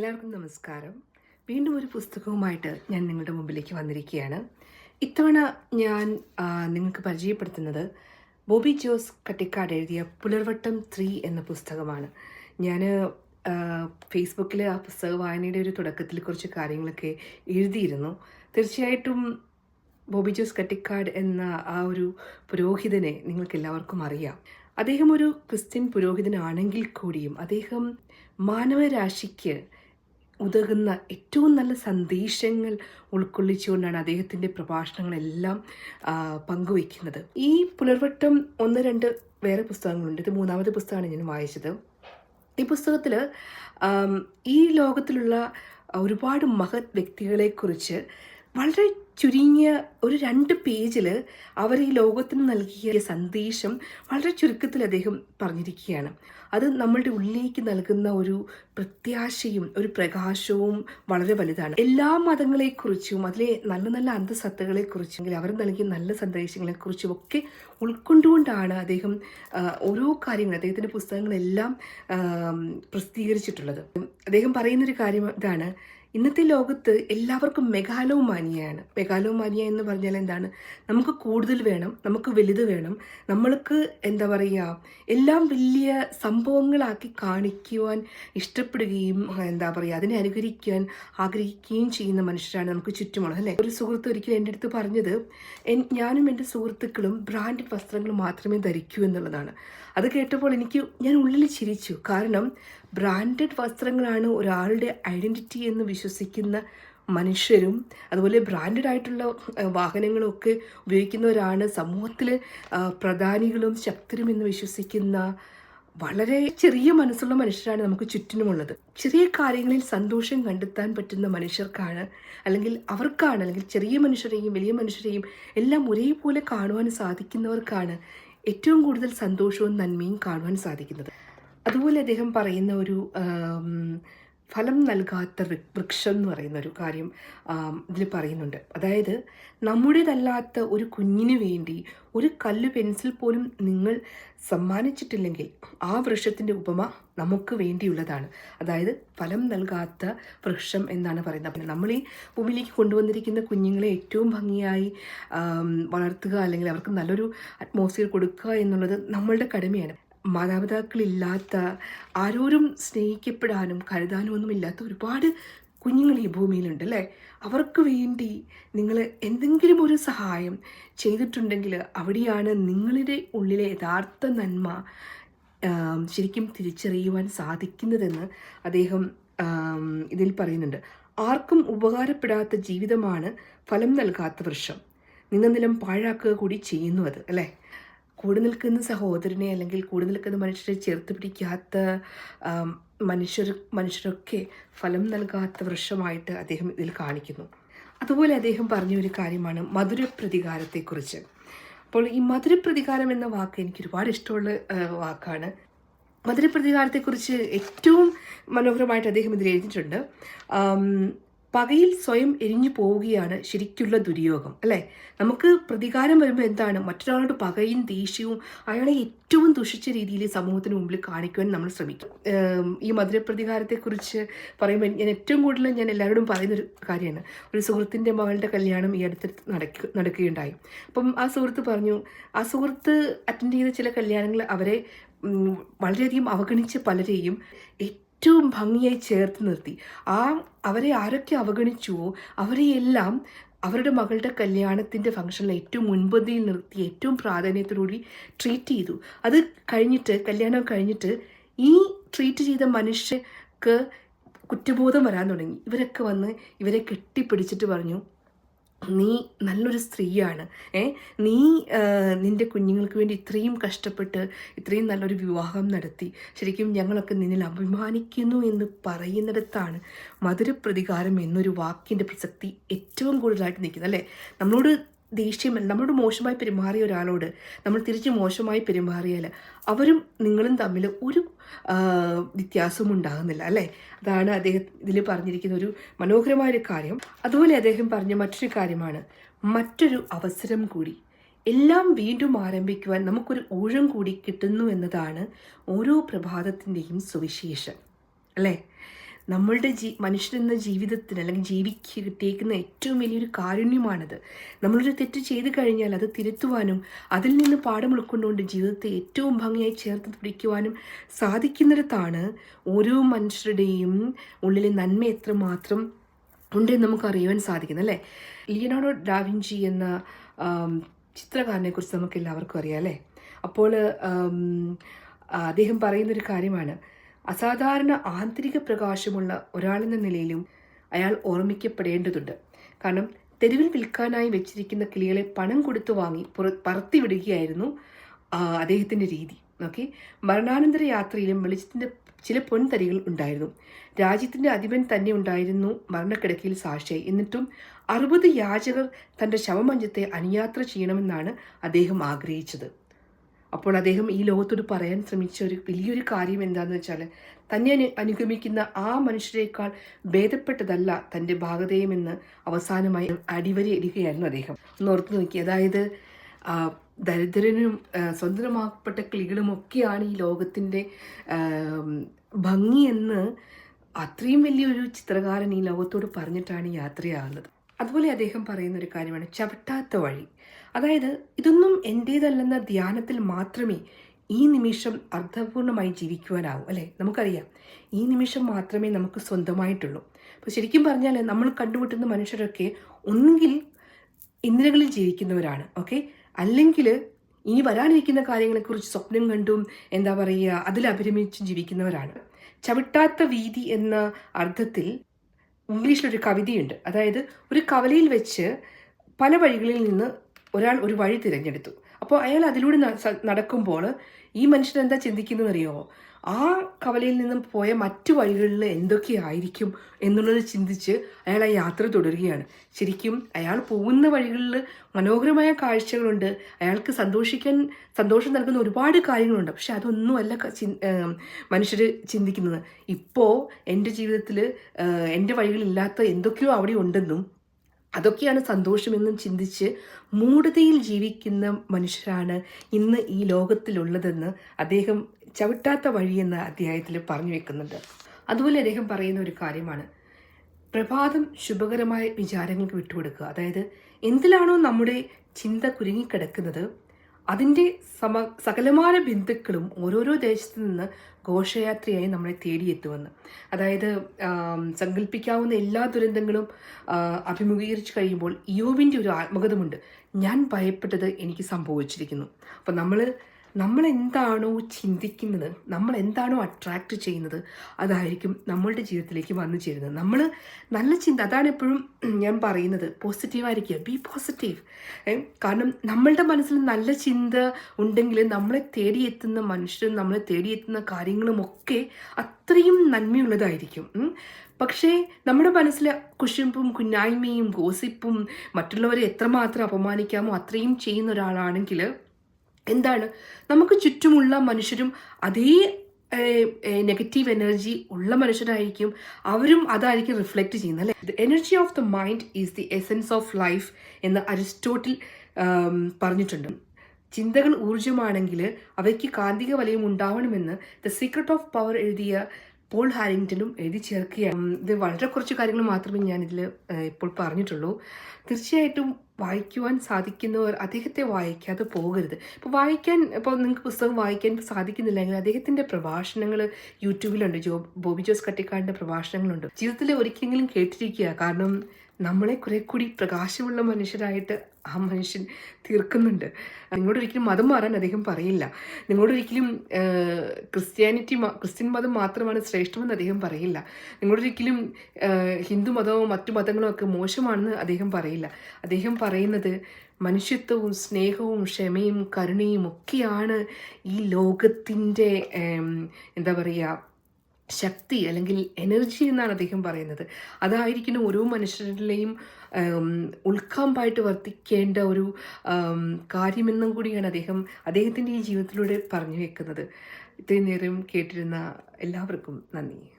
എല്ലാവർക്കും നമസ്കാരം. വീണ്ടും ഒരു പുസ്തകവുമായിട്ട് ഞാൻ നിങ്ങളുടെ മുമ്പിലേക്ക് വന്നിരിക്കുകയാണ്. ഇത്തവണ ഞാൻ നിങ്ങൾക്ക് പരിചയപ്പെടുത്തുന്നത് ബോബി ജോസ് കട്ടിക്കാട് എഴുതിയ പുലർവട്ടം ത്രീ എന്ന പുസ്തകമാണ്. ഞാൻ ഫേസ്ബുക്കിൽ ആ പുസ്തക വായനയുടെ ഒരു തുടക്കത്തിൽ കുറച്ച് കാര്യങ്ങളൊക്കെ എഴുതിയിരുന്നു. തീർച്ചയായിട്ടും ബോബി ജോസ് കട്ടിക്കാട് എന്ന ആ ഒരു പുരോഹിതനെ നിങ്ങൾക്ക് എല്ലാവർക്കും അറിയാം. അദ്ദേഹം ഒരു ക്രിസ്ത്യൻ പുരോഹിതനാണെങ്കിൽ കൂടിയും അദ്ദേഹം മാനവരാശിക്ക് ഉതകുന്ന ഏറ്റവും നല്ല സന്ദേശങ്ങൾ ഉൾക്കൊള്ളിച്ചുകൊണ്ടാണ് അദ്ദേഹത്തിന്റെ പ്രഭാഷണങ്ങളെല്ലാം പങ്കുവയ്ക്കുന്നത്. ഈ പുലർവട്ടം ഒന്ന് രണ്ട് വേറെ പുസ്തകങ്ങളുണ്ട്. ഇത് മൂന്നാമത്തെ പുസ്തകമാണ് ഞാൻ വായിച്ചത്. ഈ പുസ്തകത്തിൽ ഈ ലോകത്തിലുള്ള ഒരുപാട് മഹത് വ്യക്തികളെക്കുറിച്ച് വളരെ ചുരുങ്ങിയ ഒരു രണ്ട് പേജിൽ അവർ ഈ ലോകത്തിന് നൽകിയ സന്ദേശം വളരെ ചുരുക്കത്തിൽ അദ്ദേഹം പറഞ്ഞിരിക്കുകയാണ്. അത് നമ്മളുടെ ഉള്ളിലേക്ക് നൽകുന്ന ഒരു പ്രത്യാശയും ഒരു പ്രകാശവും വളരെ വലുതാണ്. എല്ലാ മതങ്ങളെക്കുറിച്ചും അതിലെ നല്ല നല്ല അന്തസത്തകളെക്കുറിച്ചും അവർ നൽകിയ നല്ല സന്ദേശങ്ങളെക്കുറിച്ചും ഒക്കെ ഉൾക്കൊണ്ടുകൊണ്ടാണ് അദ്ദേഹം ഓരോ കാര്യങ്ങൾ അദ്ദേഹത്തിന്റെ പുസ്തകങ്ങളെല്ലാം പ്രസിദ്ധീകരിച്ചിട്ടുള്ളത്. അദ്ദേഹം പറയുന്നൊരു കാര്യം ഇതാണ് ഇന്നത്തെ ലോകത്ത് എല്ലാവർക്കും മെഗാലോമാനിയാണ് മെഗാലോമാനിയ എന്ന് പറഞ്ഞാൽ എന്താണ്? നമുക്ക് കൂടുതൽ വേണം നമുക്ക് വലുത് വേണം. നമ്മൾക്ക് എന്താ പറയുക എല്ലാം വലിയ സംഭവങ്ങളാക്കി കാണിക്കുവാൻ ഇഷ്ടപ്പെടുകയും എന്താ പറയുക അതിനെ അനുകരിക്കാൻ ആഗ്രഹിക്കുകയും ചെയ്യുന്ന മനുഷ്യരാണ് നമുക്ക് ചുറ്റുമുള്ളത് അല്ലേ? ഒരു സുഹൃത്ത് ഒരിക്കലും എന്റെ അടുത്ത് പറഞ്ഞത് ഞാനും എന്റെ സുഹൃത്തുക്കളും ബ്രാൻഡഡ് വസ്ത്രങ്ങൾ മാത്രമേ ധരിക്കൂ എന്നുള്ളതാണ്. അത് കേട്ടപ്പോൾ എനിക്ക് ഞാൻ ഉള്ളിൽ ചിരിച്ചു. കാരണം ബ്രാൻഡഡ് വസ്ത്രങ്ങളാണ് ഒരാളുടെ ഐഡന്റിറ്റി എന്ന് വിശ്വസിക്കുന്ന മനുഷ്യരും അതുപോലെ ബ്രാൻഡഡ് ആയിട്ടുള്ള വാഹനങ്ങളൊക്കെ ഉപയോഗിക്കുന്നവരാണ് സമൂഹത്തിൽ പ്രധാനികളും ശക്തരും എന്ന് വിശ്വസിക്കുന്ന വളരെ ചെറിയ മനസ്സുള്ള മനുഷ്യരാണ് നമുക്ക് ചുറ്റിനുമുള്ളത്. ചെറിയ കാര്യങ്ങളിൽ സന്തോഷം കണ്ടെത്താൻ പറ്റുന്ന മനുഷ്യർക്കാണ് അല്ലെങ്കിൽ അവർക്കാണ് അല്ലെങ്കിൽ ചെറിയ മനുഷ്യരെയും വലിയ മനുഷ്യരെയും എല്ലാം ഒരേപോലെ കാണുവാൻ സാധിക്കുന്നവർക്കാണ് ഏറ്റവും കൂടുതൽ സന്തോഷവും നന്മയും കാണുവാൻ സാധിക്കുന്നത്. അതുപോലെ അദ്ദേഹം പറയുന്ന ഒരു ഫലം നൽകാത്ത വൃക്ഷം എന്ന് പറയുന്ന ഒരു കാര്യം ഇതിൽ പറയുന്നുണ്ട്. അതായത് നമ്മുടേതല്ലാത്ത ഒരു കുഞ്ഞിന് വേണ്ടി ഒരു കല്ല് പെൻസിൽ പോലും നിങ്ങൾ സമ്മാനിച്ചിട്ടില്ലെങ്കിൽ ആ വൃക്ഷത്തിന്റെ ഉപമ നമുക്ക് വേണ്ടിയുള്ളതാണ്. അതായത് ഫലം നൽകാത്ത വൃക്ഷം എന്നാണ് പറയുന്നത്. അപ്പം നമ്മൾ ഈ ഭൂമിയിലേക്ക് കൊണ്ടുവന്നിരിക്കുന്ന കുഞ്ഞുങ്ങളെ ഏറ്റവും ഭംഗിയായി വളർത്തുക അല്ലെങ്കിൽ അവർക്ക് നല്ലൊരു അറ്റ്മോസ്ഫിയർ കൊടുക്കുക എന്നുള്ളത് നമ്മളുടെ കടമയാണ്. മാതാപിതാക്കളില്ലാത്ത ആരോരും സ്നേഹിക്കപ്പെടാനും കരുതാനും ഒന്നും ഇല്ലാത്ത ഒരുപാട് കുഞ്ഞുങ്ങൾ ഈ ഭൂമിയിലുണ്ട് അല്ലേ? അവർക്ക് വേണ്ടി നിങ്ങൾ എന്തെങ്കിലും ഒരു സഹായം ചെയ്തിട്ടുണ്ടെങ്കിൽ അവിടെയാണ് നിങ്ങളുടെ ഉള്ളിലെ യഥാർത്ഥ നന്മ ശരിക്കും തിരിച്ചറിയുവാൻ സാധിക്കുന്നതെന്ന് അദ്ദേഹം ഇതിൽ പറയുന്നുണ്ട്. ആർക്കും ഉപകാരപ്പെടാത്ത ജീവിതമാണ് ഫലം നൽകാത്ത വൃക്ഷം. നിന്ന നിലം പാഴാക്കുക കൂടി ചെയ്യുന്നു അത് അല്ലേ? കൂടെ നിൽക്കുന്ന സഹോദരനെ അല്ലെങ്കിൽ കൂടെ നിൽക്കുന്ന മനുഷ്യരെ ചേർത്ത് പിടിക്കാത്ത മനുഷ്യർ മനുഷ്യരൊക്കെ ഫലം നൽകാത്ത വൃക്ഷമായിട്ട് അദ്ദേഹം ഇതിൽ കാണിക്കുന്നു. അതുപോലെ അദ്ദേഹം പറഞ്ഞ ഒരു കാര്യമാണ് മധുരപ്രതികാരത്തെക്കുറിച്ച്. അപ്പോൾ ഈ മധുരപ്രതികാരം എന്ന വാക്ക് എനിക്ക് ഒരുപാട് ഇഷ്ടമുള്ള വാക്കാണ്. മധുരപ്രതികാരത്തെക്കുറിച്ച് ഏറ്റവും മനോഹരമായിട്ട് അദ്ദേഹം ഇതിൽ എഴുതിയിട്ടുണ്ട്. പകയിൽ സ്വയം എരിഞ്ഞു പോവുകയാണ് ശരിക്കുള്ള ദുര്യോഗം അല്ലേ? നമുക്ക് പ്രതികാരം വരുമ്പോൾ എന്താണ്? മറ്റൊരാളോട് പകയും ദേഷ്യവും അയാളെ ഏറ്റവും ദുഷിച്ച രീതിയിൽ സമൂഹത്തിന് മുമ്പിൽ കാണിക്കുവാൻ നമ്മൾ ശ്രമിക്കും. ഈ മധുരപ്രതികാരത്തെക്കുറിച്ച് പറയുമ്പോൾ ഞാൻ ഏറ്റവും കൂടുതൽ ഞാൻ എല്ലാവരോടും പറയുന്നൊരു കാര്യമാണ്. ഒരു സുഹൃത്തിന്റെ മകളുടെ കല്യാണം ഈ അടുത്ത് നടക്കുക നടക്കുകയുണ്ടായി. അപ്പം ആ സുഹൃത്ത് പറഞ്ഞു ആ സുഹൃത്ത് അറ്റൻഡ് ചെയ്ത ചില കല്യാണങ്ങൾ അവരെ വളരെയധികം അവഗണിച്ച പലരെയും ഏറ്റവും ഭംഗിയായി ചേർത്ത് നിർത്തി. ആ അവരെ ആരൊക്കെ അവഗണിച്ചുവോ അവരെയെല്ലാം അവരുടെ മകളുടെ കല്യാണത്തിന്റെ ഫംഗ്ഷനിൽ ഏറ്റവും മുൻപന്തിയിൽ നിർത്തി ഏറ്റവും പ്രാധാന്യത്തോടുകൂടി ട്രീറ്റ് ചെയ്തു. അത് കഴിഞ്ഞിട്ട് കല്യാണം കഴിഞ്ഞിട്ട് ഈ ട്രീറ്റ് ചെയ്ത മനുഷ്യർക്ക് കുറ്റബോധം വരാൻ തുടങ്ങി. ഇവരൊക്കെ വന്ന് ഇവരെ കെട്ടിപ്പിടിച്ചിട്ട് പറഞ്ഞു നീ നല്ലൊരു സ്ത്രീയാണ്. ഏ നീ നിന്റെ കുഞ്ഞുങ്ങൾക്ക് വേണ്ടി ഇത്രയും കഷ്ടപ്പെട്ട് ഇത്രയും നല്ലൊരു വിവാഹം നടത്തി. ശരിക്കും ഞങ്ങളൊക്കെ നിന്നിൽ അഭിമാനിക്കുന്നു എന്ന് പറയുന്നിടത്താണ് മധുരപ്രതികാരം എന്നൊരു വാക്കിന്റെ പ്രസക്തി ഏറ്റവും കൂടുതലായിട്ട് നിൽക്കുന്നത് അല്ലേ? നമ്മളോട് ദേഷ്യം നമ്മളോട് മോശമായി പെരുമാറിയ ഒരാളോട് നമ്മൾ തിരിച്ച് മോശമായി പെരുമാറിയാൽ അവരും നിങ്ങളും തമ്മിൽ ഒരു വ്യത്യാസവും ഉണ്ടാകുന്നില്ല അല്ലേ? അതാണ് അദ്ദേഹം ഇതിൽ പറഞ്ഞിരിക്കുന്ന ഒരു മനോഹരമായ ഒരു കാര്യം. അതുപോലെ അദ്ദേഹം പറഞ്ഞ മറ്റൊരു കാര്യമാണ് മറ്റൊരു അവസരം കൂടി. എല്ലാം വീണ്ടും ആരംഭിക്കുവാൻ നമുക്കൊരു ഊഴം കൂടി കിട്ടുന്നു എന്നതാണ് ഓരോ പ്രഭാതത്തിന്റെയും സുവിശേഷം അല്ലേ? നമ്മളുടെ ജീ മനുഷ്യനെന്ന ജീവിതത്തിന് അല്ലെങ്കിൽ ജീവിക്ക് കിട്ടിയേക്കുന്ന ഏറ്റവും വലിയൊരു കാരുണ്യമാണത്. നമ്മളൊരു തെറ്റ് ചെയ്തു കഴിഞ്ഞാൽ അത് തിരുത്തുവാനും അതിൽ നിന്ന് പാഠം ഉൾക്കൊണ്ടുകൊണ്ട് ജീവിതത്തെ ഏറ്റവും ഭംഗിയായി ചേർത്ത് പിടിക്കുവാനും സാധിക്കുന്നിടത്താണ് ഓരോ മനുഷ്യരുടെയും ഉള്ളിലെ നന്മ എത്രമാത്രം ഉണ്ടെന്ന് നമുക്ക് അറിയുവാൻ സാധിക്കുന്നത് അല്ലേ? ലിയനാർഡോ ഡാവിഞ്ചി എന്ന ചിത്രകാരനെക്കുറിച്ച് ചിത്രകാരനെ കുറിച്ച് നമുക്ക് എല്ലാവർക്കും അറിയാം അല്ലേ? അപ്പോൾ അദ്ദേഹം പറയുന്നൊരു കാര്യമാണ് അസാധാരണ ആന്തരിക പ്രകാശമുള്ള ഒരാളെന്ന നിലയിലും അയാൾ ഓർമ്മിക്കപ്പെടേണ്ടതുണ്ട്. കാരണം തെരുവിൽ വിൽക്കാനായി വെച്ചിരിക്കുന്ന കിളികളെ പണം കൊടുത്തു വാങ്ങി പുറ അദ്ദേഹത്തിന്റെ വിടുകയായിരുന്നു അദ്ദേഹത്തിന്റെ രീതി. ഓക്കെ മരണാനന്തര യാത്രയിലും വെളിച്ചത്തിന്റെ ചില പൊൻതരികൾ ഉണ്ടായിരുന്നു. രാജ്യത്തിന്റെ അധിപൻ തന്നെ ഉണ്ടായിരുന്നു മരണക്കിടക്കയിൽ സാക്ഷിയായി എന്നിട്ടും അറുപത് യാചകർ തന്റെ ശവമഞ്ചത്തെ അനുയാത്ര ചെയ്യണമെന്നാണ് അദ്ദേഹം ആഗ്രഹിച്ചത്. അപ്പോൾ അദ്ദേഹം ഈ ലോകത്തോട് പറയാൻ ശ്രമിച്ച ഒരു വലിയൊരു കാര്യം എന്താണെന്ന് വെച്ചാൽ തന്നെ അനു അനുഗമിക്കുന്ന ആ മനുഷ്യരെക്കാൾ ഭേദപ്പെട്ടതല്ല തന്റെ ഭാഗതയുമെന്ന് അവസാനമായി അടിവരെ ഇടുകയായിരുന്നു അദ്ദേഹം. ഓർത്ത് നോക്കി. അതായത് ദരിദ്രനും സ്വതന്ത്രമാക്കപ്പെട്ട കിളികളും ഒക്കെയാണ് ഈ ലോകത്തിന്റെ ഭംഗിയെന്ന് അത്രയും വലിയൊരു ചിത്രകാരൻ ഈ ലോകത്തോട് പറഞ്ഞിട്ടാണ് യാത്രയാകുന്നത്. അതുപോലെ അദ്ദേഹം പറയുന്ന ഒരു കാര്യമാണ് ചവിട്ടാത്ത വഴി. അതായത് ഇതൊന്നും എന്റേതല്ലെന്ന ധ്യാനത്തിൽ മാത്രമേ ഈ നിമിഷം അർത്ഥപൂർണമായി ജീവിക്കുവാനാവൂ അല്ലേ? നമുക്കറിയാം. ഈ നിമിഷം മാത്രമേ നമുക്ക് സ്വന്തമായിട്ടുള്ളൂ. അപ്പോൾ ശരിക്കും പറഞ്ഞാൽ നമ്മൾ കണ്ടുമുട്ടുന്ന മനുഷ്യരൊക്കെ ഒന്നുകിൽ ഇന്ദ്രകളിൽ ജീവിക്കുന്നവരാണ് ഓക്കെ? അല്ലെങ്കിൽ ഇനി വരാനിരിക്കുന്ന കാര്യങ്ങളെക്കുറിച്ച് സ്വപ്നം കണ്ടും എന്താ പറയുക അതിൽ അഭിരമിച്ചും ജീവിക്കുന്നവരാണ്. ചവിട്ടാത്ത വീതി എന്ന അർത്ഥത്തിൽ ഇംഗ്ലീഷിലൊരു കവിതയുണ്ട്. അതായത് ഒരു കവലയിൽ വെച്ച് പല വഴികളിൽ നിന്ന് ഒരാൾ ഒരു വഴി തിരഞ്ഞെടുത്തു. അപ്പോൾ അയാൾ അതിലൂടെ നടക്കുമ്പോൾ ഈ മനുഷ്യൻ എന്താ ചിന്തിക്കുന്നതെന്നറിയോ? ആ കവലയിൽ നിന്നും പോയ മറ്റു വഴികളിൽ എന്തൊക്കെയായിരിക്കും എന്നുള്ളത് ചിന്തിച്ച് അയാൾ ആ യാത്ര തുടരുകയാണ്. ശരിക്കും അയാൾ പോകുന്ന വഴികളിൽ മനോഹരമായ കാഴ്ചകളുണ്ട്. അയാൾക്ക് സന്തോഷിക്കാൻ സന്തോഷം നൽകുന്ന ഒരുപാട് കാര്യങ്ങളുണ്ട്. പക്ഷെ അതൊന്നുമല്ല മനുഷ്യർ ചിന്തിക്കുന്നത്. ഇപ്പോൾ എന്റെ ജീവിതത്തിൽ എന്റെ വഴികളില്ലാത്ത എന്തൊക്കെയോ അവിടെ ഉണ്ടെന്നും അതൊക്കെയാണ് സന്തോഷമെന്നും ചിന്തിച്ച് മൂഢതയിൽ ജീവിക്കുന്ന മനുഷ്യരാണ് ഇന്ന് ഈ ലോകത്തിലുള്ളതെന്ന് അദ്ദേഹം ചവിട്ടാത്ത എന്ന അധ്യായത്തിൽ പറഞ്ഞു വെക്കുന്നുണ്ട്. അതുപോലെ അദ്ദേഹം പറയുന്ന ഒരു കാര്യമാണ്. പ്രഭാതം ശുഭകരമായ വിചാരങ്ങൾക്ക് വിട്ടുകൊടുക്കുക. അതായത് എന്തിലാണോ നമ്മുടെ ചിന്ത കുരുങ്ങിക്കിടക്കുന്നത് അതിന്റെ സമ സകലമായ ബിന്ദുക്കളും ഓരോരോ ദേശത്ത് നിന്ന് ഘോഷയാത്രയായി നമ്മളെ തേടിയെത്തുമെന്ന്. അതായത് സങ്കല്പിക്കാവുന്ന എല്ലാ ദുരന്തങ്ങളും അഭിമുഖീകരിച്ച് കഴിയുമ്പോൾ യോവിന്റെ ഒരു ആത്മകഥമുണ്ട്. ഞാൻ ഭയപ്പെട്ടത് എനിക്ക് സംഭവിച്ചിരിക്കുന്നു. അപ്പം നമ്മൾ നമ്മൾ എന്താണോ ചിന്തിക്കുന്നത് നമ്മൾ എന്താണോ അട്രാക്റ്റ് ചെയ്യുന്നത് അതായിരിക്കും നമ്മളുടെ ജീവിതത്തിലേക്ക് വന്നു ചേരുന്നത്. നമ്മൾ നല്ല ചിന്ത അതാണ് എപ്പോഴും ഞാൻ പറയുന്നത്. പോസിറ്റീവായിരിക്കുക ബി പോസിറ്റീവ് കാരണം നമ്മളുടെ മനസ്സിൽ നല്ല ചിന്ത ഉണ്ടെങ്കിൽ നമ്മളെ തേടിയെത്തുന്ന മനുഷ്യരും നമ്മളെ തേടിയെത്തുന്ന കാര്യങ്ങളുമൊക്കെ അത്രയും നന്മയുള്ളതായിരിക്കും. പക്ഷേ നമ്മുടെ മനസ്സിൽ കുശുമ്പും കുന്നായ്മയും ഗോസിപ്പും മറ്റുള്ളവരെ എത്രമാത്രം അപമാനിക്കാമോ അത്രയും ചെയ്യുന്ന ഒരാളാണെങ്കിൽ എന്താണ്? നമുക്ക് ചുറ്റുമുള്ള മനുഷ്യരും അതേ നെഗറ്റീവ് എനർജി ഉള്ള മനുഷ്യരായിരിക്കും. അവരും അതായിരിക്കും റിഫ്ലക്റ്റ് ചെയ്യുന്നത് അല്ലേ? The energy of the mind is the essence of life എന്ന് അരിസ്റ്റോട്ടിൽ പറഞ്ഞിട്ടുണ്ട്. ചിന്തകൾ ഊർജമാണെങ്കിൽ അവയ്ക്ക് കാന്തിക വലയം ഉണ്ടാവണമെന്ന് ദ സീക്രട്ട് ഓഫ് പവർ എഴുതിയ പോൾ ഹാരിങ്ടണും എഴുതി ചേർക്കുകയാണ്. ഇത് വളരെ കുറച്ച് കാര്യങ്ങൾ മാത്രമേ ഞാനിതിൽ ഇപ്പോൾ പറഞ്ഞിട്ടുള്ളൂ. തീർച്ചയായിട്ടും വായിക്കുവാൻ സാധിക്കുന്നവർ അദ്ദേഹത്തെ വായിക്കാതെ പോകരുത്. ഇപ്പോൾ വായിക്കാൻ ഇപ്പോൾ നിങ്ങൾക്ക് പുസ്തകം വായിക്കാൻ സാധിക്കുന്നില്ലെങ്കിൽ അദ്ദേഹത്തിന്റെ പ്രഭാഷണങ്ങൾ യൂട്യൂബിലുണ്ട്. ജോ ബോബി ജോസ് കട്ടിക്കാടിന്റെ പ്രഭാഷണങ്ങളുണ്ട്. ജീവിതത്തിൽ ഒരിക്കലെങ്കിലും കേട്ടിരിക്കുക. കാരണം നമ്മളെ കുറെ കൂടി പ്രകാശമുള്ള മനുഷ്യരായിട്ട് ആ മനുഷ്യൻ തീർക്കുന്നുണ്ട്. നിങ്ങളോടൊരിക്കലും മതം മാറാൻ അദ്ദേഹം പറയില്ല. നിങ്ങളോടൊരിക്കലും ക്രിസ്ത്യാനിറ്റി ക്രിസ്ത്യൻ മതം മാത്രമാണ് ശ്രേഷ്ഠമെന്ന് അദ്ദേഹം പറയില്ല. നിങ്ങളൊരിക്കലും ഹിന്ദു മതമോ മറ്റു മതങ്ങളോ ഒക്കെ മോശമാണെന്ന് അദ്ദേഹം പറയില്ല. അദ്ദേഹം പറയുന്നത് മനുഷ്യത്വവും സ്നേഹവും ക്ഷമയും കരുണയും ഒക്കെയാണ് ഈ ലോകത്തിന്റെ എന്താ പറയുക ശക്തി അല്ലെങ്കിൽ എനർജി എന്നാണ് അദ്ദേഹം പറയുന്നത്. അതായിരിക്കണം ഓരോ മനുഷ്യരിലെയും ഉം, ഉൾക്കാമ്പായിട്ട് വർത്തിക്കേണ്ട ഒരു കാര്യമെന്നും കൂടിയാണ് അദ്ദേഹം അദ്ദേഹത്തിന്റെ ഈ ജീവിതത്തിലൂടെ പറഞ്ഞു വെക്കുന്നത്. ഇത്രയും നേരം കേട്ടിരുന്ന എല്ലാവർക്കും നന്ദി.